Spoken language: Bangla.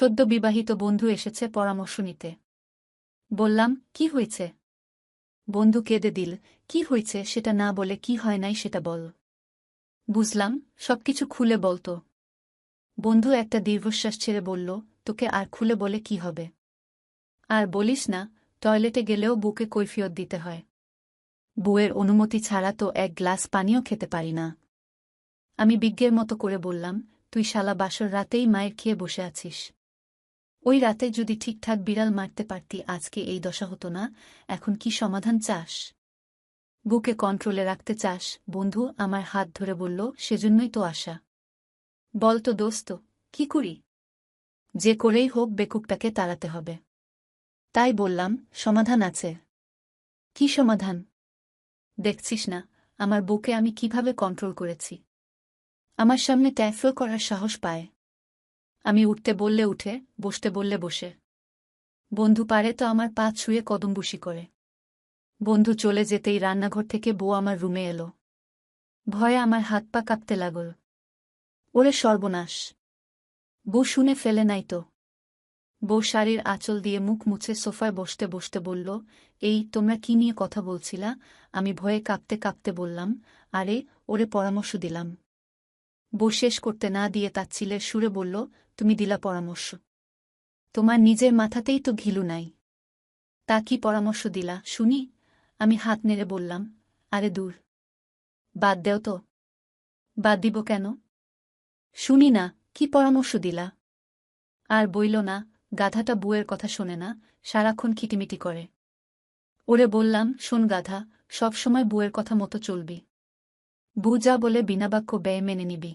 সদ্য বিবাহিত বন্ধু এসেছে পরামর্শ নিতে। বললাম, কি হয়েছে? বন্ধু কেঁদে দিল, কি হয়েছে সেটা না বলে কি হয় নাই সেটা বল। বুঝলাম, সবকিছু খুলে বলতো বন্ধু একটা দীর্ঘশ্বাস ছেড়ে বলল, তোকে আর খুলে বলে কি হবে? আর বলিস না, টয়লেটে গেলেও বুকে কৈফিয়ত দিতে হয়। বউয়ের অনুমতি ছাড়া তো এক গ্লাস পানিও খেতে পারি না। আমি বিজ্ঞের মতো করে বললাম, তুই শালা বাসর রাতেই মায়ের খেয়ে বসে আছিস। ওই রাতে যদি ঠিকঠাক বিড়াল মারতে পারতি, আজকে এই দশা হতো না। এখন কি সমাধান চাস? বুকে কন্ট্রোলে রাখতে চাস। বন্ধু, আমার হাত ধরে বলল, সেজন্যই তো আশা। বল তো দোস্ত, কি করি? যে করেই হোক বেকুকটাকে তাড়াতে হবে। তাই বললাম, সমাধান আছে। কি সমাধান? দেখছিস না, আমার বুকে আমি কীভাবে কন্ট্রোল করেছি। আমার সামনে ট্যাফল করার সাহস পায়। আমি উঠতে বললে উঠে, বসতে বললে বসে। বন্ধু পারে তো আমার পা ছুঁয়ে কদমবুসি করে। বন্ধু চলে যেতেই রান্নাঘর থেকে বউ আমার রুমে এলো। ভয়ে আমার হাত পা কাঁপতে লাগল। ওরে সর্বনাশ। বউ শুনে ফেলে নাই তো। বউ শাড়ির আঁচল দিয়ে মুখ মুছে সোফায় বসতে বসতে বলল, এই, তোমরা কি নিয়ে কথা বলছিলা? আমি ভয়ে কাঁপতে কাঁপতে বললাম, আরে, ওরে পরামর্শ দিলাম। বউ শেষ করতে না দিয়ে তাচ্ছিলের সুরে বলল, তুমি দিলা পরামর্শ। তোমার নিজের মাথাতেই তো ঘিলু নাই। তা কি পরামর্শ দিলা? শুনি, আমি হাত নেড়ে বললাম, আরে দূর। বাদ দেও তো। বাদ দিব কেন? শুনি না, কি পরামর্শ দিলা? আর বইল না, গাধাটা বুয়ের কথা শোনে না, সারাক্ষণ খিটিমিটি করে। ওরে বললাম, শোন গাধা, সবসময় বুয়ের কথা মতো চলবি। বু যা বলে বিনা বাক্য ব্যয় মেনে নিবি।